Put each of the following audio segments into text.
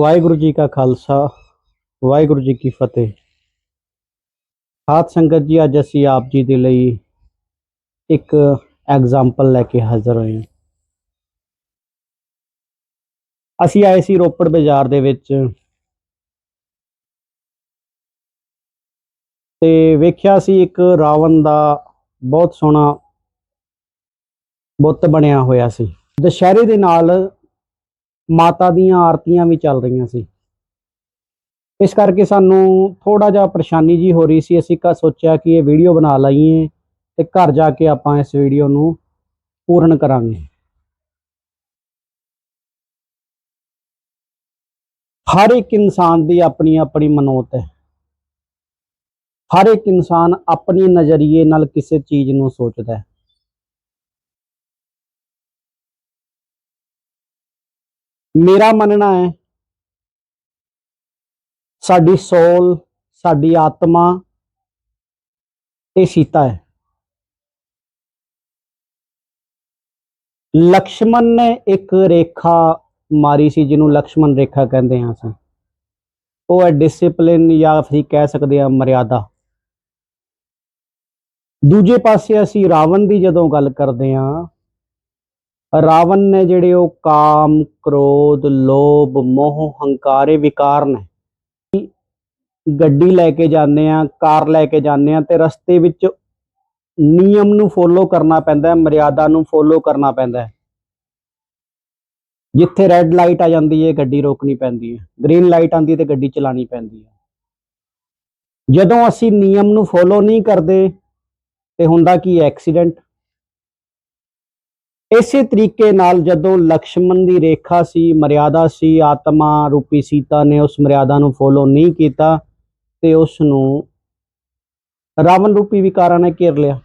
ਵਾਹਿਗੁਰੂ ਜੀ ਕਾ ਖਾਲਸਾ, ਵਾਹਿਗੁਰੂ ਜੀ ਕੀ ਫਤਿਹ। ਸਾਧ ਸੰਗਤ ਜੀ, ਅੱਜ ਅਸੀਂ ਆਪ ਜੀ ਦੇ ਲਈ ਇੱਕ ਐਗਜ਼ਾਮਪਲ ਲੈ ਕੇ ਹਾਜ਼ਰ ਹੋਏ ਹਾਂ। ਅਸੀਂ ਆਏ ਸੀ ਰੋਪੜ ਬਾਜ਼ਾਰ ਦੇ ਵਿੱਚ ਤੇ ਵੇਖਿਆ ਸੀ ਇੱਕ ਰਾਵਣ ਦਾ ਬਹੁਤ ਸੋਹਣਾ ਬੁੱਤ ਬਣਿਆ ਹੋਇਆ ਸੀ। ਦੁਸ਼ਹਿਰੇ ਦੇ ਨਾਲ ਮਾਤਾ ਦੀਆਂ ਆਰਤੀਆਂ ਵੀ ਚੱਲ ਰਹੀਆਂ ਸੀ। ਇਸ ਕਰਕੇ ਸਾਨੂੰ ਥੋੜਾ ਜਿਹਾ ਪਰੇਸ਼ਾਨੀ ਜੀ ਹੋ ਰਹੀ ਸੀ। ਅਸੀਂ ਕਾ ਸੋਚਿਆ ਕਿ ਇਹ ਵੀਡੀਓ ਬਣਾ ਲਈਏ ਤੇ ਘਰ ਜਾ ਕੇ ਆਪਾਂ ਇਸ ਵੀਡੀਓ ਨੂੰ ਪੂਰਨ ਕਰਾਂਗੇ। ਹਰ ਇੱਕ ਇਨਸਾਨ ਦੀ ਆਪਣੀ ਆਪਣੀ ਮਨੋਤ ਹੈ। ਹਰ ਇੱਕ ਇਨਸਾਨ ਆਪਣੀ ਨਜ਼ਰੀਏ ਨਾਲ ਕਿਸੇ ਚੀਜ਼ ਨੂੰ ਸੋਚਦਾ ਹੈ। ਮੇਰਾ ਮੰਨਣਾ ਹੈ, ਸਾਡੀ ਸੋਲ, ਸਾਡੀ ਆਤਮਾ, ਇਹ ਸੀਤਾ ਹੈ। ਲਕਸ਼ਮਣ ਨੇ ਇੱਕ ਰੇਖਾ ਮਾਰੀ ਸੀ, ਜਿਹਨੂੰ ਲਕਸ਼ਮਣ ਰੇਖਾ ਕਹਿੰਦੇ ਹਾਂ ਅਸੀਂ। ਉਹ ਹੈ ਡਿਸਪਲਿਨ ਜਾਂ ਅਸੀਂ ਕਹਿ ਸਕਦੇ ਹਾਂ ਮਰਿਆਦਾ। ਦੂਜੇ ਪਾਸੇ ਅਸੀਂ ਰਾਵਣ ਦੀ ਜਦੋਂ ਗੱਲ ਕਰਦੇ ਹਾਂ ਰਾਵਣ ਨੇ ਜਿਹੜੇ ਉਹ ਕਾਮ, ਕ੍ਰੋਧ, ਲੋਭ, ਮੋਹ, ਹੰਕਾਰ ਇਹ ਵਿਕਾਰ ਨੇ, ਗੱਡੀ ਲੈ ਕੇ ਜਾਂਦੇ ਆ, ਕਾਰ ਲੈ ਕੇ ਜਾਂਦੇ ਆ ਤੇ ਰਸਤੇ ਵਿੱਚ ਨਿਯਮ ਨੂੰ ਫੋਲੋ ਕਰਨਾ ਪੈਂਦਾ ਹੈ, ਮਰਿਆਦਾ ਨੂੰ ਫੋਲੋ ਕਰਨਾ ਪੈਂਦਾ ਹੈ। ਜਿੱਥੇ ਰੈੱਡ ਲਾਈਟ ਆ ਜਾਂਦੀ ਹੈ, ਗੱਡੀ ਰੋਕਣੀ ਪੈਂਦੀ ਹੈ ਗ੍ਰੀਨ ਲਾਈਟ ਆਂਦੀ ਤੇ ਗੱਡੀ ਚਲਾਣੀ ਪੈਂਦੀ ਹੈ। ਜਦੋਂ ਅਸੀਂ ਨਿਯਮ ਨੂੰ ਫੋਲੋ ਨਹੀਂ ਕਰਦੇ ਤੇ ਹੁੰਦਾ ਕੀ ਐਕਸੀਡੈਂਟ ਇਸੇ ਤਰੀਕੇ ਨਾਲ ਜਦੋਂ ਲਕਸ਼ਮਣ ਦੀ ਰੇਖਾ ਸੀ, ਮਰਿਆਦਾ ਸੀ, ਆਤਮਾ ਰੂਪੀ ਸੀਤਾ ਨੇ ਉਸ ਮਰਿਆਦਾ ਨੂੰ ਫੋਲੋ ਨਹੀਂ ਕੀਤਾ ਤੇ ਉਸ ਨੂੰ ਰਾਵਣ ਰੂਪੀ ਵਿਕਾਰਾਂ ਨੇ ਘੇਰ ਲਿਆ।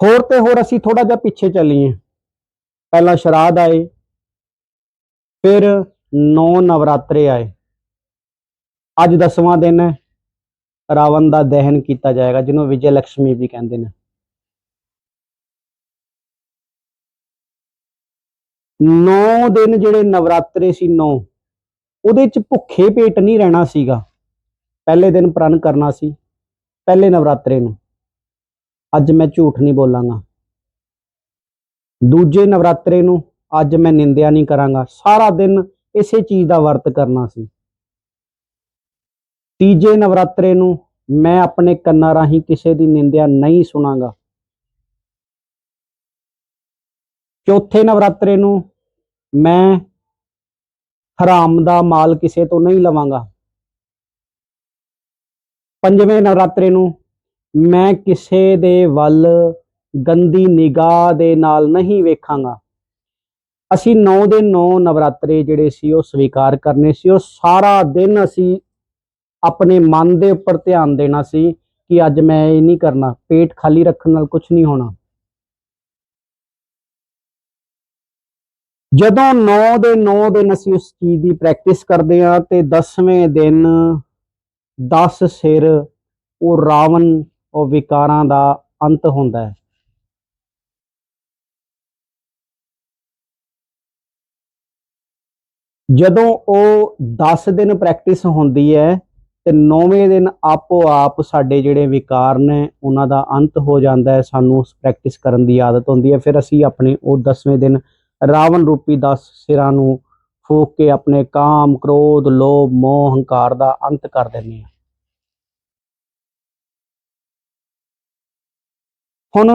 ਹੋਰ ਤੇ ਹੋਰ ਅਸੀਂ ਥੋੜਾ ਜਿਹਾ ਪਿੱਛੇ ਚੱਲੀਏ। ਪਹਿਲਾਂ ਸ਼ਰਾਧ ਆਏ, ਫਿਰ ਨੌ ਨਵਰਾਤਰੇ ਆਏ। ਅੱਜ ਦਸਵਾਂ ਦਿਨ ਹੈ। ਰਾਵਣ ਦਾ ਦਹਨ ਕੀਤਾ ਜਾਏਗਾ, ਜਿਹਨੂੰ ਵਿਜੇ ਲక్ష్ਮੀ ਵੀ ਕਹਿੰਦੇ ਨੇ। ਨੌ ਦਿਨ ਜਿਹੜੇ ਨਵਰਾਤਰੇ ਸੀ ਨੌ, ਉਹਦੇ ਚ ਭੁੱਖੇ ਪੇਟ ਨਹੀਂ ਰਹਿਣਾ ਸੀਗਾ। ਪਹਿਲੇ ਦਿਨ ਪ੍ਰਣ ਕਰਨਾ ਸੀ, ਪਹਿਲੇ ਨਵਰਾਤਰੇ ਨੂੰ। ਅੱਜ ਮੈਂ ਝੂਠ ਨਹੀਂ ਬੋਲਾਂਗਾ। ਦੂਜੇ ਨਵਰਾਤਰੇ ਨੂੰ ਅੱਜ ਮੈਂ ਨਿੰਦਿਆ ਨਹੀਂ ਕਰਾਂਗਾ। ਸਾਰਾ ਦਿਨ ਇਸੇ ਚੀਜ਼ ਦਾ ਵਰਤ ਕਰਨਾ ਸੀ। ਤੀਜੇ ਨਵਰਾਤਰੇ ਨੂੰ ਮੈਂ ਆਪਣੇ ਕੰਨਾਂ ਰਾਹੀਂ ਕਿਸੇ ਦੀ ਨਿੰਦਿਆ ਨਹੀਂ ਸੁਣਾਂਗਾ। ਚੌਥੇ ਨਵਰਾਤਰੇ ਨੂੰ ਮੈਂ ਹਰਾਮ ਦਾ ਮਾਲ ਕਿਸੇ ਤੋਂ ਨਹੀਂ ਲਵਾਂਗਾ। ਪੰਜਵੇਂ ਨਵਰਾਤਰੇ ਨੂੰ ਮੈਂ ਕਿਸੇ ਦੇ ਵੱਲ ਗੰਦੀ ਨਿਗਾਹ ਦੇ ਨਾਲ ਨਹੀਂ ਵੇਖਾਂਗਾ। ਅਸੀਂ 9 ਦੇ 9 ਨਵਰਾਤਰੇ ਜਿਹੜੇ ਸੀ ਉਹ ਸਵੀਕਾਰ ਕਰਨੇ ਸੀ, ਉਹ ਸਾਰਾ ਦਿਨ ਅਸੀਂ ਆਪਣੇ ਮਨ ਦੇ ਉੱਪਰ ਧਿਆਨ ਦੇਣਾ ਸੀ ਕਿ ਅੱਜ ਮੈਂ ਇਹ ਨਹੀਂ ਕਰਨਾ, ਪੇਟ ਖਾਲੀ ਰੱਖਣ ਨਾਲ ਕੁਝ ਨਹੀਂ ਹੋਣਾ। ਜਦੋਂ 9 ਦੇ 9 ਦਿਨ ਅਸੀਂ ਉਸ ਚੀਜ਼ ਦੀ ਪ੍ਰੈਕਟਿਸ ਕਰਦੇ ਹਾਂ ਤੇ 10ਵੇਂ ਦਿਨ 10 ਸਿਰ, ਉਹ ਰਾਵਣ, ਉਹ ਵਿਕਾਰਾਂ ਦਾ ਅੰਤ ਹੁੰਦਾ ਹੈ। ਜਦੋਂ ਉਹ 10 ਦਿਨ ਪ੍ਰੈਕਟਿਸ ਹੁੰਦੀ ਹੈ ਤੇ ਨੌਵੇਂ ਦਿਨ ਆਪੋ ਆਪ ਸਾਡੇ ਜਿਹੜੇ ਵਿਕਾਰ ਨੇ, ਉਹਨਾਂ ਦਾ ਅੰਤ ਹੋ ਜਾਂਦਾ ਹੈ, ਸਾਨੂੰ ਉਸ ਪ੍ਰੈਕਟਿਸ ਕਰਨ ਦੀ ਆਦਤ ਹੁੰਦੀ ਹੈ। ਫਿਰ ਅਸੀਂ ਆਪਣੇ ਉਹ 10ਵੇਂ ਦਿਨ ਰਾਵਣ ਰੂਪੀ 10 ਸਿਰਾਂ ਨੂੰ ਫੂਕ ਕੇ ਆਪਣੇ ਕਾਮ, ਕ੍ਰੋਧ, ਲੋਭ, ਮੋਹ, ਹੰਕਾਰ ਦਾ ਅੰਤ ਕਰ ਦਿੰਦੇ ਹਾਂ। ਹੁਣ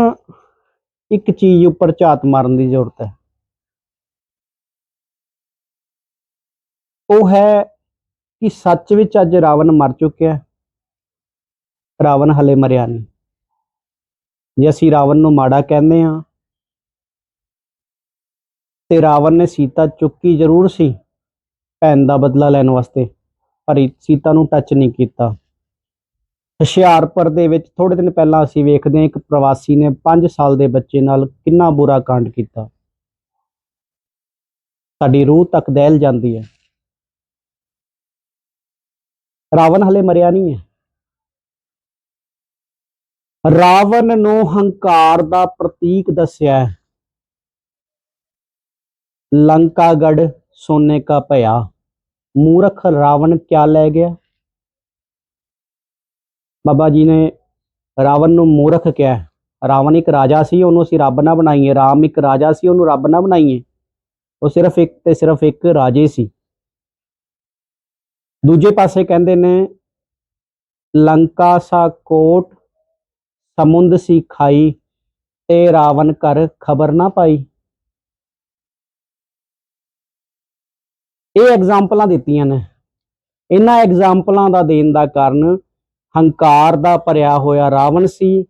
ਇੱਕ ਚੀਜ਼ ਉੱਪਰ ਝਾਤ ਮਾਰਨ ਦੀ ਜ਼ਰੂਰਤ ਹੈ। ਉਹ ਹੈ ਕਿ ਸੱਚ ਵਿੱਚ ਅੱਜ ਰਾਵਣ ਮਰ ਚੁੱਕਿਆ ਹੈ। ਰਾਵਣ ਹਲੇ ਮਰਿਆ ਨਹੀਂ। ਜੇ ਅਸੀਂ ਰਾਵਣ ਨੂੰ ਮਾੜਾ ਕਹਿੰਦੇ ਆ ਤੇ ਰਾਵਣ ਨੇ ਸੀਤਾ ਚੁੱਕੀ ਜ਼ਰੂਰ ਸੀ ਭੈਣ ਦਾ ਬਦਲਾ ਲੈਣ ਵਾਸਤੇ, ਪਰ ਸੀਤਾ ਨੂੰ ਟੱਚ ਨਹੀਂ ਕੀਤਾ। ਹੁਸ਼ਿਆਰਪੁਰ ਦੇ ਵਿੱਚ ਥੋੜੇ ਦਿਨ ਪਹਿਲਾਂ ਅਸੀਂ ਵੇਖਦੇ ਹਾਂ ਇੱਕ ਪ੍ਰਵਾਸੀ ਨੇ 5 ਸਾਲ ਦੇ ਬੱਚੇ ਨਾਲ ਕਿੰਨਾ ਬੁਰਾ ਕਾਂਡ ਕੀਤਾ। ਸਾਡੀ ਰੂਹ ਤੱਕ ਦਹਿਲ ਜਾਂਦੀ ਹੈ। ਰਾਵਣ ਹਲੇ ਮਰਿਆ ਨਹੀਂ ਹੈ। ਰਾਵਣ ਨੂੰ ਹੰਕਾਰ ਦਾ ਪ੍ਰਤੀਕ ਦੱਸਿਆ ਲੰਕਾ ਗੜ ਸੋਨੇ ਕਾ ਭਇਆ, ਮੂਰਖ ਰਾਵਣ ਕਿਆ ਲੈ ਗਿਆ? ਬਾਬਾ ਜੀ ਨੇ ਰਾਵਣ ਨੂੰ ਮੂਰਖ ਕਿਹਾ ਰਾਵਣ ਇੱਕ ਰਾਜਾ ਸੀ, ਉਹਨੂੰ ਅਸੀਂ ਰੱਬ ਨਾ ਬਣਾਈਏ। ਰਾਮ ਇੱਕ ਰਾਜਾ ਸੀ, ਉਹਨੂੰ ਰੱਬ ਨਾ ਬਣਾਈਏ। ਉਹ ਸਿਰਫ ਇੱਕ ਤੇ ਸਿਰਫ ਇੱਕ ਰਾਜੇ ਸੀ। ਦੂਜੇ ਪਾਸੇ ਕਹਿੰਦੇ ਨੇ ਲੰਕਾ ਸਾ ਕੋਟ ਸਮੁੰਦ ਸੀ ਖਾਈ, ਤੇ ਰਾਵਣ ਘਰ ਖਬਰ ਨਾ ਪਾਈ। ਇਹ ਐਗਜ਼ਾਮਪਲਾਂ ਦਿੱਤੀਆਂ ਨੇ। ਇਹਨਾਂ ਐਗਜ਼ਾਮਪਲਾਂ ਦਾ ਦੇਣ ਦਾ ਕਾਰਨ ਹੰਕਾਰ ਦਾ ਭਰਿਆ ਹੋਇਆ ਰਾਵਣ ਸੀ।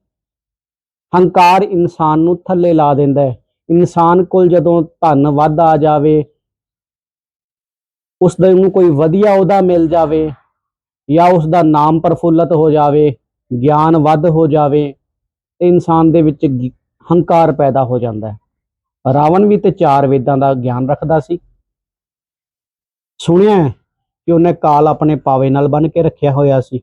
ਹੰਕਾਰ ਇਨਸਾਨ ਨੂੰ ਥੱਲੇ ਲਾ ਦਿੰਦਾ ਹੈ। ਇਨਸਾਨ ਕੋਲ ਜਦੋਂ ਧਨ ਵੱਧ ਆ ਜਾਵੇ ਉਸ ਦੇ ਨੂੰ ਕੋਈ ਵਧੀਆ ਉਹਦਾ ਮਿਲ ਜਾਵੇ ਜਾਂ ਉਸ ਦਾ ਨਾਮ ਪ੍ਰਫੁੱਲਤ ਹੋ ਜਾਵੇ, ਗਿਆਨ ਵੱਧ ਹੋ ਜਾਵੇ, ਤੇ ਇਨਸਾਨ ਦੇ ਵਿੱਚ ਹੰਕਾਰ ਪੈਦਾ ਹੋ ਜਾਂਦਾ ਹੈ। ਰਾਵਣ ਵੀ ਤੇ ਚਾਰ ਵੇਦਾਂ ਦਾ ਗਿਆਨ ਰੱਖਦਾ ਸੀ। ਸੁਣਿਆ ਕਿ ਉਹਨੇ ਕਾਲ ਆਪਣੇ ਪਾਵੇ ਨਾਲ ਬੰਨ ਕੇ ਰੱਖਿਆ ਹੋਇਆ ਸੀ।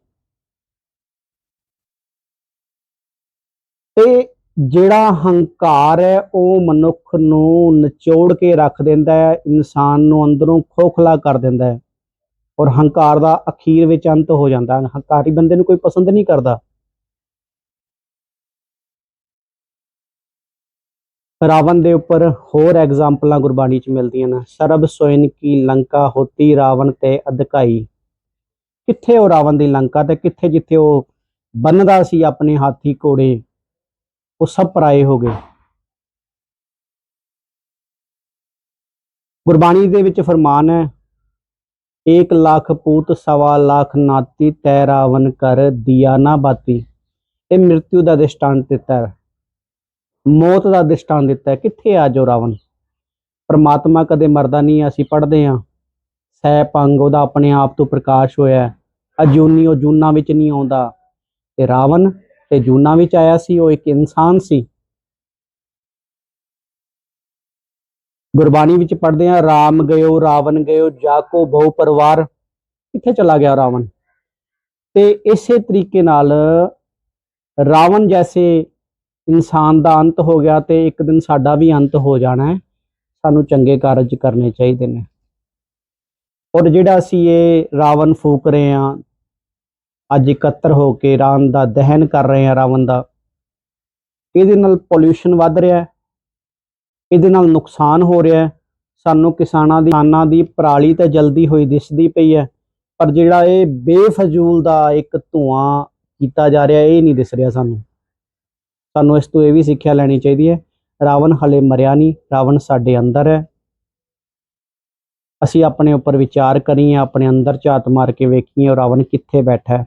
ਤੇ ਜਿਹੜਾ ਹੰਕਾਰ ਹੈ, ਉਹ ਮਨੁੱਖ ਨੂੰ ਨਿਚੋੜ ਕੇ ਰੱਖ ਦਿੰਦਾ ਹੈ, ਇਨਸਾਨ ਨੂੰ ਅੰਦਰੋਂ ਖੋਖਲਾ ਕਰ ਦਿੰਦਾ ਹੈ ਔਰ ਹੰਕਾਰ ਦਾ ਅਖੀਰ ਵਿੱਚ ਅੰਤ ਹੋ ਜਾਂਦਾ ਹੈ। ਹੰਕਾਰੀ ਬੰਦੇ ਨੂੰ ਕੋਈ ਪਸੰਦ ਨਹੀਂ ਕਰਦਾ। ਰਾਵਣ ਦੇ ਉੱਪਰ ਹੋਰ ਐਗਜ਼ਾਮਪਲਾਂ ਗੁਰਬਾਣੀ ਚ ਮਿਲਦੀਆਂ ਨੇ। ਸਰਬ ਸੋਇਨ ਕੀ ਲੰਕਾ ਹੋਤੀ ਰਾਵਣ ਤੇ ਅਧਕਾਈ। ਕਿੱਥੇ ਉਹ ਰਾਵਣ ਦੀ ਲੰਕਾ ਤੇ ਕਿੱਥੇ ਜਿੱਥੇ ਉਹ ਬੰਨਦਾ ਸੀ ਆਪਣੇ ਹਾਥੀ ਘੋੜੇ? ਉਹ ਸਭ ਪਰਾਏ ਹੋ ਗਏ। ਗੁਰਬਾਣੀ ਦੇ ਵਿੱਚ ਫਰਮਾਨ ਹੈ 1 ਲੱਖ ਪੂਤ ਸਵਾ ਲੱਖ ਨਾਤੀ ਤੈ ਰਾਵਨ ਕਰ ਦਿਆ ਨਾ ਬਾਤੀ। ਇਹ ਮ੍ਰਿਤਿੂ ਦਾ ਦ੍ਰਿਸ਼ਟਾਂਤ ਦਿੱਤਾ ਹੈ। ਮੌਤ ਦਾ ਦ੍ਰਿਸ਼ਟਾਂਤ ਦਿੱਤਾ ਹੈ। ਕਿੱਥੇ ਆ ਜੋ ਰਾਵਣ? ਪਰਮਾਤਮਾ ਕਦੇ ਮਰਦਾ ਨਹੀਂ, ਅਸੀਂ ਪੜ੍ਹਦੇ ਹਾਂ। ਸੈ ਪੰਗ ਉਹਦਾ ਆਪਣੇ ਆਪ ਤੋਂ ਪ੍ਰਕਾਸ਼ ਹੋਇਆ ਅਜੂਨੀ ਉਹ ਜੂਨਾ ਵਿੱਚ ਨਹੀਂ ਆਉਂਦਾ। ਤੇ ਰਾਵਣ ਤੇ ਜੂਨਾ ਵਿੱਚ ਆਇਆ ਸੀ, ਉਹ ਇੱਕ ਇਨਸਾਨ ਸੀ। ਗੁਰਬਾਣੀ ਵਿੱਚ ਪੜ੍ਹਦੇ ਆ ਰਾਮ ਗਇਓ, ਰਾਵਣ ਗਇਓ, ਜਾਕੋ ਬਹੁ ਪਰਿਵਾਰ, ਕਿੱਥੇ ਚਲਾ ਗਿਆ ਰਾਵਣ? ਤੇ ਇਸੇ ਤਰੀਕੇ ਨਾਲ ਰਾਵਣ ਜੈਸੇ ਇਨਸਾਨ ਦਾ ਅੰਤ ਹੋ ਗਿਆ ਤੇ ਇੱਕ ਦਿਨ ਸਾਡਾ ਵੀ ਅੰਤ ਹੋ ਜਾਣਾ ਹੈ। ਸਾਨੂੰ ਚੰਗੇ ਕਾਰਜ ਕਰਨੇ ਚਾਹੀਦੇ ਨੇ। ਔਰ ਜਿਹੜਾ ਅਸੀਂ ਇਹ ਰਾਵਣ ਫੂਕ ਰਹੇ ਹਾਂ ਅੱਜ ਇਕੱਤਰ ਹੋ ਕੇ ਰਾਮ ਦਾ ਦਹਨ ਕਰ ਰਹੇ ਆ ਰਾਵਣ ਦਾ। ਇਹਦੇ ਨਾਲ ਪੋਲਿਊਸ਼ਨ ਵੱਧ ਰਿਹਾ ਹੈ। ਇਹਦੇ ਨਾਲ ਨੁਕਸਾਨ ਹੋ ਰਿਹਾ ਹੈ। ਸਾਨੂੰ ਕਿਸਾਨਾਂ ਦੀ ਕਿਸਾਨਾਂ ਦੀ ਪਰਾਲੀ ਤਾਂ ਜਲਦੀ ਹੋਈ ਦਿਸਦੀ ਪਈ ਹੈ, ਪਰ ਜਿਹੜਾ ਇਹ ਬੇਫਜ਼ੂਲ ਦਾ ਇੱਕ ਧੂਆਂ ਕੀਤਾ ਜਾ ਰਿਹਾ, ਇਹ ਨਹੀਂ ਦਿਸ ਰਿਹਾ ਸਾਨੂੰ। ਸਾਨੂੰ ਇਸ ਤੋਂ ਇਹ ਵੀ ਸਿੱਖਿਆ ਲੈਣੀ ਚਾਹੀਦੀ ਹੈ, ਰਾਵਣ ਹਲੇ ਮਰਿਆ ਨਹੀਂ, ਰਾਵਣ ਸਾਡੇ ਅੰਦਰ ਹੈ। ਅਸੀਂ ਆਪਣੇ ਉੱਪਰ ਵਿਚਾਰ ਕਰੀਏ, ਆਪਣੇ ਅੰਦਰ ਝਾਤ ਮਾਰ ਕੇ ਵੇਖੀਏ ਉਹ ਰਾਵਣ ਕਿੱਥੇ ਬੈਠਾ ਹੈ।